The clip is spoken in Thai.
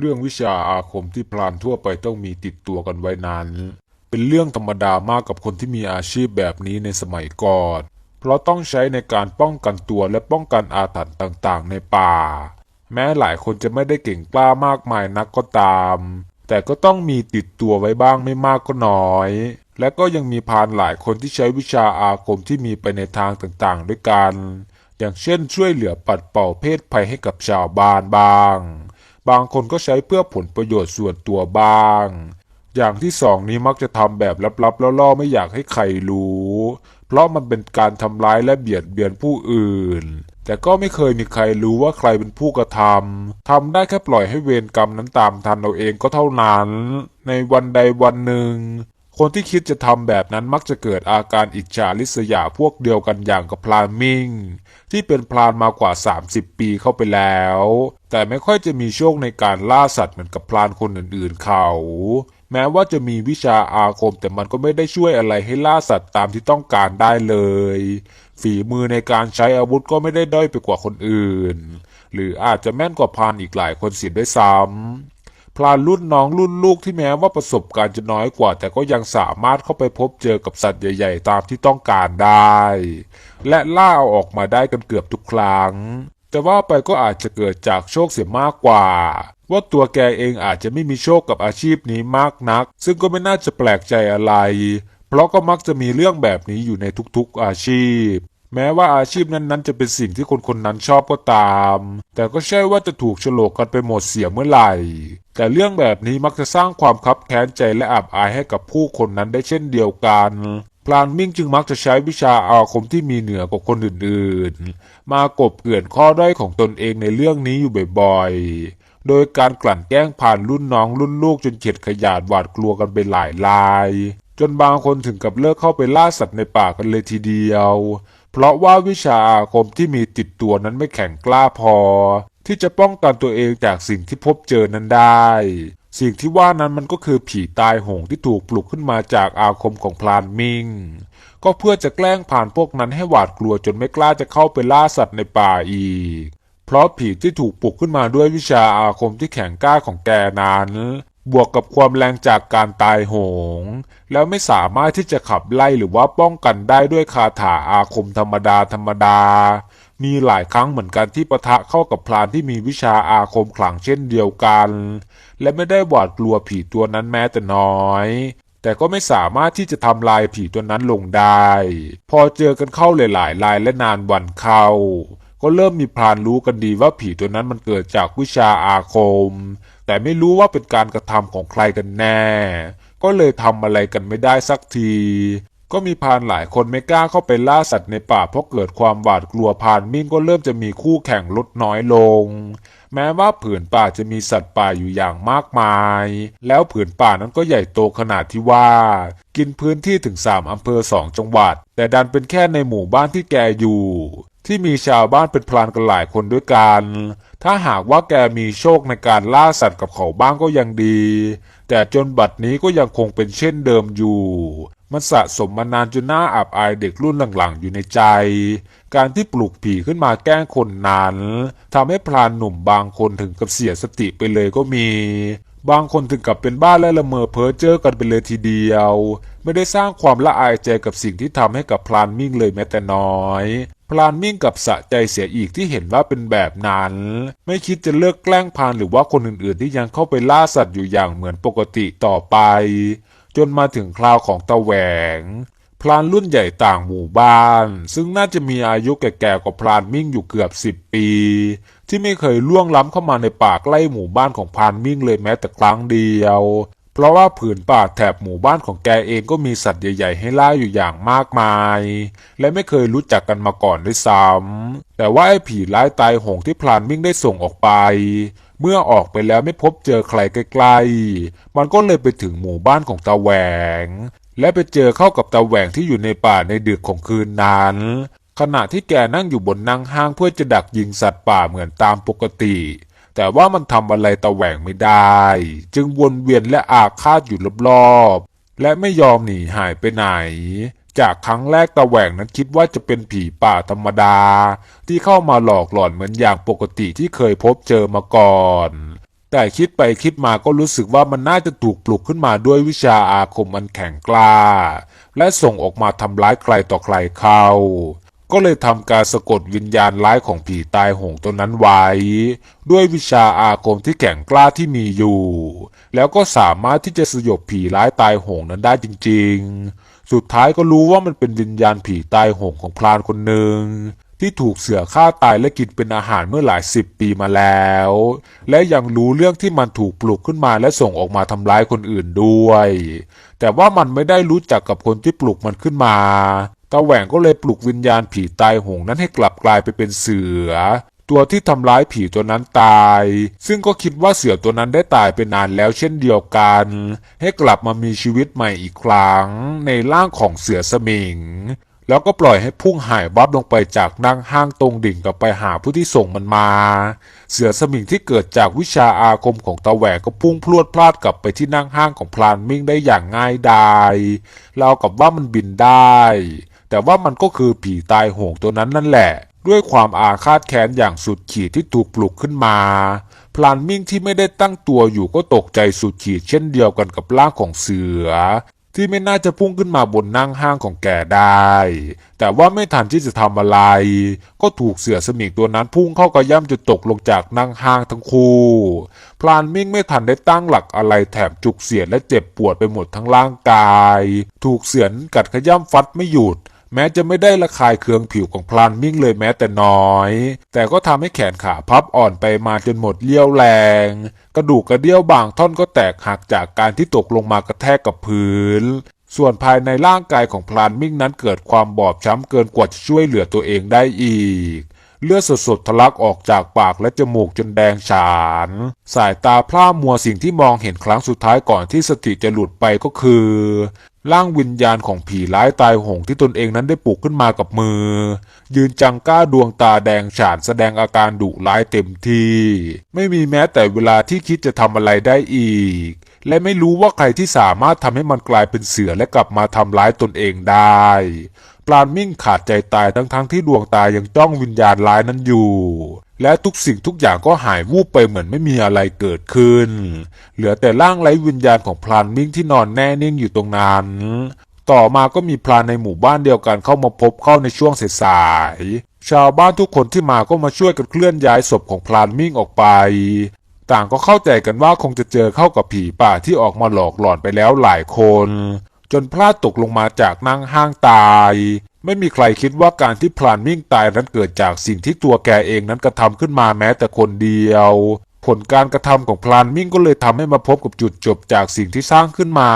เรื่องวิชาอาคมที่พรานทั่วไปต้องมีติดตัวกันไว้นั้น เป็นเรื่องธรรมดามากกับคนที่มีอาชีพแบบนี้ในสมัยก่อน เพราะต้องใช้ในการป้องกันตัวและป้องกันอาถรรพ์ต่างๆ ในป่า แม้หลายคนจะไม่ได้เก่งกล้ามากมายนักก็ตาม แต่ก็ต้องมีติดตัวไว้บ้างไม่มากก็น้อย และก็ยังมีพรานหลายคนที่ใช้วิชาอาคมที่มีไปในทางต่างๆ ด้วยกัน อย่างเช่นช่วยเหลือปัดเป่าเพศภัยให้กับชาวบ้านบ้าง บางคนก็ใช้เพื่อผลประโยชน์ส่วนตัวบ้าง อย่างที่สองนี้มักจะทำแบบลับๆล่อๆไม่อยากให้ใครรู้ เพราะมันเป็นการทำร้ายและเบียดเบียนผู้อื่น แต่ก็ไม่เคยมีใครรู้ว่าใครเป็นผู้กระทำทำได้แค่ปล่อยให้เวรกรรมนั้นตามทันเราเองก็เท่านั้น ในวันใดวันหนึ่ง คนที่คิดจะทำแบบนั้นมักจะเกิดอาการอิจฉาริษยาพวกเดียวกันอย่างกับพลานมิงที่เป็นพลานมากว่า 30 ปีเข้าไปแล้ว แต่ไม่ค่อยจะมีโชคในการล่าสัตว์เหมือนกับพลานคนอื่นๆเขา แม้ว่าจะมีวิชาอาคมแต่มันก็ไม่ได้ช่วยอะไรให้ล่าสัตว์ตามที่ต้องการได้เลย ฝีมือในการใช้อาวุธก็ไม่ได้ด้อยไปกว่าคนอื่น หรืออาจจะแม่นกว่าพรานอีกหลายคนเสียด้วยซ้ำ พลานรุ่นน้องรุ่นลูกที่แม้ว่าประสบการณ์จะน้อยกว่า แต่ก็ยังสามารถเข้าไปพบเจอกับสัตว์ใหญ่ๆ ตามที่ต้องการได้ และล่าเอาออกมาได้กันเกือบทุกครั้ง แต่ว่าไปก็อาจจะเกิดจากโชคเสียมากกว่า ว่าตัวแกเองอาจจะไม่มีโชคกับอาชีพนี้มากนัก ซึ่งก็ไม่น่าจะแปลกใจอะไร เพราะก็มักจะมีเรื่องแบบนี้อยู่ในทุกๆอาชีพ แม้ว่าอาชีพนั้นๆ จะเป็นสิ่งที่คนคนนั้นชอบก็ตาม แต่ก็ใช่ว่าจะถูกโฉลกกันไปหมดเสียเมื่อไหร่ แต่เรื่องแบบนี้มักจะสร้างความคับแค้นใจและอับอายให้กับผู้คนนั้นได้เช่นเดียวกันพลานมิ่งจึงมักจะใช้วิชาอาคมที่มีเหนือกว่าคนอื่นๆ มากบเกลื่อนข้อด้อยของตนเองในเรื่องนี้อยู่บ่อยๆ โดยการกลั่นแกล้งผ่านรุ่นน้องรุ่นลูกจนเข็ดขยาดหวาดกลัวกันไปหลายราย จนบางคนถึงกับเลิกเข้าไปล่าสัตว์ในป่ากันเลยทีเดียว เพราะว่าวิชาอาคมที่มีติดตัวนั้นไม่แข็งกล้าพอ ที่จะป้องกันตัวเองจากสิ่งที่พบเจอนั้นได้ สิ่งที่ว่านั้นมันก็คือผีตายโหงที่ถูกปลุกขึ้นมาจากอาคมของพลานมิง ก็เพื่อจะแกล้งผ่านพวกนั้นให้หวาดกลัวจนไม่กล้าจะเข้าไปล่าสัตว์ในป่าอีก เพราะผีที่ถูกปลุกขึ้นมาด้วยวิชาอาคมที่แข็งกล้าของแกนั้น บวกกับความแรงจากการตายโหง แล้วไม่สามารถที่จะขับไล่หรือว่าป้องกันได้ด้วยคาถาอาคมธรรมดาธรรมดา มีหลายครั้งเหมือนกันที่ปะทะเข้ากับพรานที่มีวิชาอาคมขลังเช่นเดียวกัน และไม่ได้หวาดกลัวผีตัวนั้นแม้แต่น้อย แต่ก็ไม่สามารถที่จะทำลายผีตัวนั้นลงได้ พอเจอกันเข้าหลายๆรายและนานวันเข้าก็เริ่มมีพรานรู้กันดีว่าผีตัวนั้นมันเกิดจากวิชาอาคม แต่ไม่รู้ว่าเป็นการกระทำของใครกันแน่ ก็เลยทำอะไรกันไม่ได้สักที ก็มีพานหลายคนไม่กล้าเข้าไปล่าสัตว์ในป่าเพราะเกิดความหวาดกลัวพานมิ่งก็เริ่มจะมีคู่แข่งลดน้อยลง แม้ว่าผืนป่าจะมีสัตว์ป่าอยู่อย่างมากมาย แล้วผืนป่านั้นก็ใหญ่โตขนาดที่ว่า กินพื้นที่ถึงสามอำเภอสองจังหวัด แต่ดันเป็นแค่ในหมู่บ้านที่แกอยู่ ที่มีชาวบ้านเป็นพลานกันหลายคนด้วยกัน ถ้าหากว่าแกมีโชคในการล่าสัตว์กับเขาบ้างก็ยังดี แต่จนบัดนี้ก็ยังคงเป็นเช่นเดิมอยู่ มันสะสมมานานจนหน่าอับอายเด็กรุ่นหลังๆ อยู่ในใจ การที่ปลุกผีขึ้นมาแกล้งคนนั้นทำให้พลานหนุ่มบางคนถึงกับเสียสติไปเลยก็มี บางคนถึงกับเป็นบ้าและละเมอเพ้อเจ้อกันไปเลยทีเดียว ไม่ได้สร้างความละอายใจกับสิ่งที่ทำให้กับพลานมิ่งเลยแม้แต่น้อย พลานมิ่งกับสะใจเสียอีกที่เห็นว่าเป็นแบบนั้น ไม่คิดจะเลิกแกล้งพานหรือว่าคนอื่นๆ ที่ยังเข้าไปล่าสัตว์อยู่อย่างเหมือนปกติต่อไป จนมาถึงคราวของตาแหวง พลานรุ่นใหญ่ต่างหมู่บ้าน ซึ่งน่าจะมีอายุแก่ๆกว่าพลานมิ่งอยู่เกือบสิบปี ที่ไม่เคยล่วงล้ำเข้ามาในป่าใกล้หมู่บ้านของพลานมิ่งเลยแม้แต่ครั้งเดียว เพราะว่าผืนป่าแถบหมู่บ้านของแกเองก็มีสัตว์ใหญ่ๆให้ล่าอยู่อย่างมากมาย และไม่เคยรู้จักกันมาก่อนด้วยซ้ำแต่ว่าไอ้ผีร้ายตายหงที่พลานมิ่งได้ส่งออกไป เมื่อออกไปแล้วไม่พบเจอใครใกล้ๆ มันก็เลยไปถึงหมู่บ้านของตาแหวง และไปเจอเข้ากับตาแหวงที่อยู่ในป่าในดึกของคืนนั้น ขณะที่แกนั่งอยู่บนนั่งห้างเพื่อจะดักยิงสัตว์ป่าเหมือนตามปกติ แต่ว่ามันทำอะไรตาแหวงไม่ได้ จึงวนเวียนและอาฆาตอยู่รอบๆ และไม่ยอมหนีหายไปไหน จากครั้งแรกตาแหวงนั้นคิดว่าจะเป็นผีป่าธรรมดา ที่เข้ามาหลอกหลอนเหมือนอย่างปกติที่เคยพบเจอมาก่อนแต่คิดไปคิดมาก็รู้สึกว่ามันน่าจะถูกปลุกขึ้นมาด้วยวิชาอาคมอันแข็งกล้า และส่งออกมาทำร้ายใครต่อใครเข้า ก็เลยทำการสะกดวิญญาณร้ายของผีตายโหงตนนั้นไว้ ด้วยวิชาอาคมที่แข็งกล้าที่มีอยู่ แล้วก็สามารถที่จะสยบผีร้ายตายโหงนั้นได้จริง ๆ สุดท้ายก็รู้ว่ามันเป็นวิญญาณผีตายโหงของพรานคนหนึ่งที่ถูกเสือฆ่าตายและกินเป็นอาหารเมื่อหลายสิบปีมาแล้ว และยังรู้เรื่องที่มันถูกปลุกขึ้นมาและส่งออกมาทำร้ายคนอื่นด้วย แต่ว่ามันไม่ได้รู้จักกับคนที่ปลุกมันขึ้นมา ตาแหว่งก็เลยปลุกวิญญาณผีตายหงนั้นให้กลับกลายไปเป็นเสือ ตัวที่ทำร้ายผีตัวนั้นตาย ซึ่งก็คิดว่าเสือตัวนั้นได้ตายไปนานแล้วเช่นเดียวกัน ให้กลับมามีชีวิตใหม่อีกครั้ง ในร่างของเสือสมิง แล้วก็ปล่อยให้พุ่งหายวับลงไปจากนั่งห้างตรงดิ่งกลับไปหาผู้ที่ส่งมันมา เสือสมิงที่เกิดจากวิชาอาคมของตาแหวกก็พุ่งพรวดพลาดกลับไปที่นั่งห้างของพลานมิ่งได้อย่างง่ายดายราวกับว่ามันบินได้ แต่ว่ามันก็คือผีตายโหงตัวนั้นนั่นแหละ ด้วยความอาฆาตแค้นอย่างสุดขีดที่ถูกปลุกขึ้นมา พลานมิ่งที่ไม่ได้ตั้งตัวอยู่ก็ตกใจสุดขีดเช่นเดียวกันกับร่างของเสือ ที่ไม่น่าจะพุ่งขึ้นมาบนนั่งห้างของแกได้ แต่ว่าไม่ทันที่จะทำอะไร ก็ถูกเสือสมิงตัวนั้นพุ่งเข้ากระย่ำจนตกลงจากนั่งห้างทั้งคู่ พลานมิ่งไม่ทันได้ตั้งหลักอะไรแถมจุกเสียดและเจ็บปวดไปหมดทั้งร่างกาย ถูกเสือนกัดขย่ำฟัดไม่หยุด แม้จะไม่ได้ระคายเคืองผิวของพลานมิ่งเลยแม้แต่น้อย แต่ก็ทำให้แขนขาพับอ่อนไปมาจนหมดเลี้ยวแรง กระดูกกระเดี่ยวบางท่อนก็แตกหักจากการที่ตกลงมากระแทกกับพื้น ส่วนภายในร่างกายของพลานมิ่งนั้นเกิดความบอบช้ำเกินกว่าจะช่วยเหลือตัวเองได้อีก เลือดสดๆทะลักออกจากปากและจมูกจนแดงฉาน สายตาพร่ามัวสิ่งที่มองเห็นครั้งสุดท้ายก่อนที่สติจะหลุดไปก็คือ ร่างวิญญาณของผีร้ายตายโหงที่ตนเองนั้นได้ปลุกขึ้นมากับมือ ยืนจังก้าดวงตาแดงฉานแสดงอาการดุร้ายเต็มที่ ไม่มีแม้แต่เวลาที่คิดจะทำอะไรได้อีกและไม่รู้ว่าใครที่สามารถทำให้มันกลายเป็นเสือและกลับมาทำร้ายตนเองได้ ปราณมิ่งขาดใจตายทั้งๆทที่ดวงตายังจ้องวิญญาณร้ายนั้นอยู่ และทุกสิ่งทุกอย่างก็หายวูบไปเหมือนไม่มีอะไรเกิดขึ้น เหลือแต่ร่างไร้วิญญาณของพรานมิ่งที่นอนแน่นิ่งอยู่ตรงนั้น ต่อมาก็มีพรานในหมู่บ้านเดียวกันเข้ามาพบเข้าในช่วงสายชาวบ้านทุกคนที่มาก็มาช่วยกันเคลื่อนย้ายศพของพรานมิ่งออกไป ต่างก็เข้าใจกันว่าคงจะเจอเข้ากับผีป่าที่ออกมาหลอกหลอนไปแล้วหลายคน จนพลาดตกลงมาจากนั่งห้างตาย ไม่มีใครคิดว่าการที่พลานมิ่งตายนั้นเกิดจากสิ่งที่ตัวแกเองนั้นกระทำขึ้นมาแม้แต่คนเดียว ผลการกระทำของพลานมิ่งก็เลยทำให้มาพบกับจุดจบจากสิ่งที่สร้างขึ้นมา